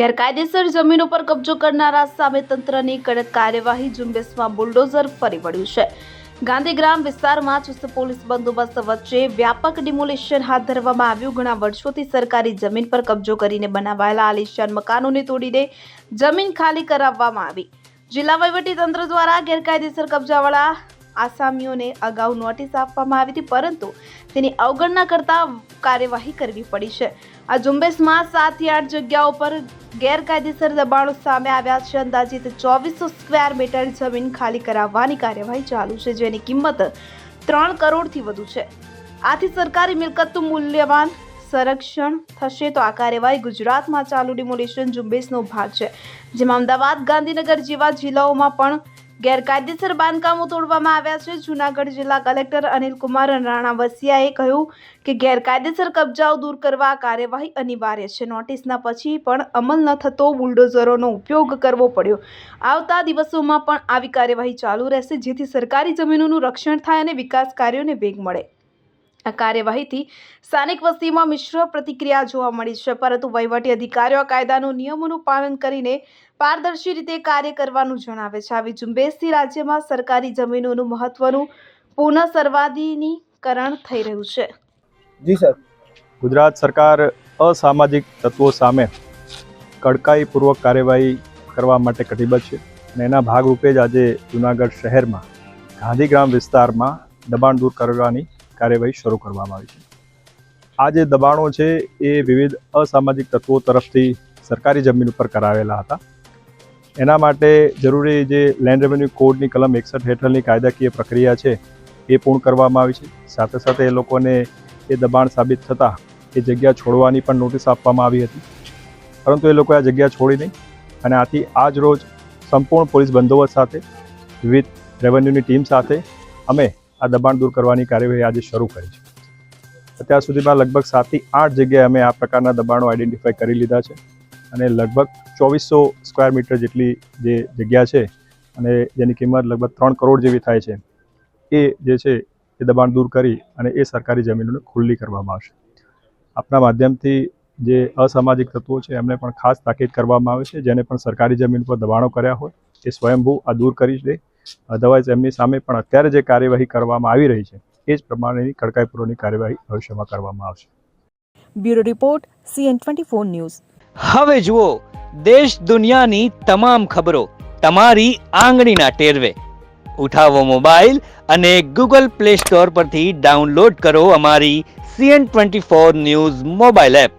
ગેરકાયદેસર જમીન ઉપર કબજો કરનારા સામે તંત્રની કડક કાર્યવાહી ઝુંબેશમાં બુલડોઝર ફરી વળ્યું છે. ગાંધીગ્રામ વિસ્તારમાં ચુસ્ત પોલીસ બંદોબસ્ત વચ્ચે વ્યાપક ડિમોલિશન હાથ ધરવામાં આવ્યું. ઘણા વર્ષોથી સરકારી જમીન પર કબજો કરીને બનાવાયેલા આલિશાન મકાનોને તોડીને જમીન ખાલી કરાવવામાં આવી. જિલ્લા વહીવટી તંત્ર દ્વારા ગેરકાયદેસર કબજાવાળા આસામીઓને અગાઉ નોટિસ આપવામાં આવી હતી, પરંતુ તેની અવગણના કરતા કાર્યવાહી કરવી પડી છે. આ ઝુંબેશમાં સાતથી આઠ જગ્યાઓ પર ગેરકાયદેસર દબાણો સામે આવ્યા છે. અંદાજિત ચોવીસો સ્ક્વેર મીટર જમીન ખાલી કરાવવાની કાર્યવાહી ચાલુ છે, જેની કિંમત ત્રણ કરોડથી વધુ છે. આથી સરકારી મિલકતનું મૂલ્યવાન સંરક્ષણ થશે તો આ કાર્યવાહી ગુજરાતમાં ચાલુ ડિમોલિશન ઝુંબેશનો ભાગ છે, જેમાં અમદાવાદ, ગાંધીનગર જેવા જિલ્લાઓમાં પણ ગેરકાયદેસર બાંધકામો તોડવામાં આવ્યા છે. જૂનાગઢ જિલ્લા કલેક્ટર અનિલ કુમાર રાણા વસિયાએ કહ્યું કે ગેરકાયદેસર કબજાઓ દૂર કરવા કાર્યવાહી અનિવાર્ય છે. નોટિસના પછી પણ અમલ ન થતો બુલડોઝરોનો ઉપયોગ કરવો પડ્યો. આવતા દિવસોમાં પણ આવી કાર્યવાહી ચાલુ રહેશે, જેથી સરકારી જમીનોનું રક્ષણ થાય અને વિકાસ કાર્યોને વેગ મળે. આ કાર્યવાહીથી સ્થાનિક વસ્તીમાં મિશ્ર પ્રતિક્રિયા જોવા મળી છે. પરંતુ વહીવટી અધિકારીઓ આ કાયદાનું નિયમોનું પાલન કરીને પારદર્શી રીતે કાર્ય કરવાનું જણાવે છે. આવી ઝુંબેશથી રાજ્યમાં સરકારી જમીનોનું મહત્વનું પુનઃ સર્વાધિનીકરણ થઈ રહ્યું છે. જી સર. ગુજરાત સરકાર અસામાજિક તત્વો સામે કડકાઈપૂર્વક કાર્યવાહી કરવા માટે કટિબદ્ધ છે અને એના ભાગરૂપે જ આજે જૂનાગઢ શહેરમાં ગાંધીગ્રામ વિસ્તારમાં દબાણ દૂર કરવાની કાર્યવાહી શરૂ કરવામાં આવી છે. આ જે દબાણો છે, એ વિવિધ અસામાજિક તત્વો તરફથી સરકારી જમીન ઉપર કરાવેલા હતા. એના માટે જરૂરી જે લેન્ડ રેવન્યુ કોડની કલમ એકસઠ હેઠળની કાયદાકીય પ્રક્રિયા છે, એ પૂર્ણ કરવામાં આવી છે. સાથે સાથે એ લોકોને એ દબાણ સાબિત થતાં એ જગ્યા છોડવાની પણ નોટિસ આપવામાં આવી હતી. પરંતુ એ લોકોએ આ જગ્યા છોડી નહીં અને આથી આજ રોજ સંપૂર્ણ પોલીસ બંદોબસ્ત સાથે વિવિધ રેવન્યુની ટીમ સાથે અમે આ દબાણ દૂર કરવાની કાર્યવાહી આજે શરૂ કરી છે. અત્યાર સુધીમાં લગભગ સાતથી આઠ જગ્યાએ અમે આ પ્રકારના દબાણો આઈડેન્ટિફાઈ કરી લીધા છે અને લગભગ ચોવીસો સ્ક્વેર મીટર જેટલી જે જગ્યા છે અને જેની કિંમત લગભગ ત્રણ કરોડ જેવી થાય છે, એ જે છે એ દબાણ દૂર કરી અને એ સરકારી જમીનોને ખુલ્લી કરવામાં આવશે. આપના માધ્યમથી જે અસામાજિક તત્વો છે, એમને પણ ખાસ તાકીદ કરવામાં આવે છે, જેને પણ સરકારી જમીન પર દબાણો કર્યા હોય, એ સ્વયંભૂ આ દૂર કરી દે અધરવાઇઝ એમની સામે પણ અત્યારે જે કાર્યવાહી કરવામાં આવી રહી છે એ જ પ્રમાણેની કડકાઈપૂર્વકની કાર્યવાહી ભવિષ્યમાં કરવામાં આવશે. Bureau report CN twenty four news. હવે જુઓ દેશ દુનિયાની તમામ ખબરો તમારી આંગળીના ટેરવે. ઉઠાવો મોબાઈલ અને ગૂગલ પ્લે સ્ટોર પરથી ડાઉનલોડ કરો અમારી CN twenty four news mobile app.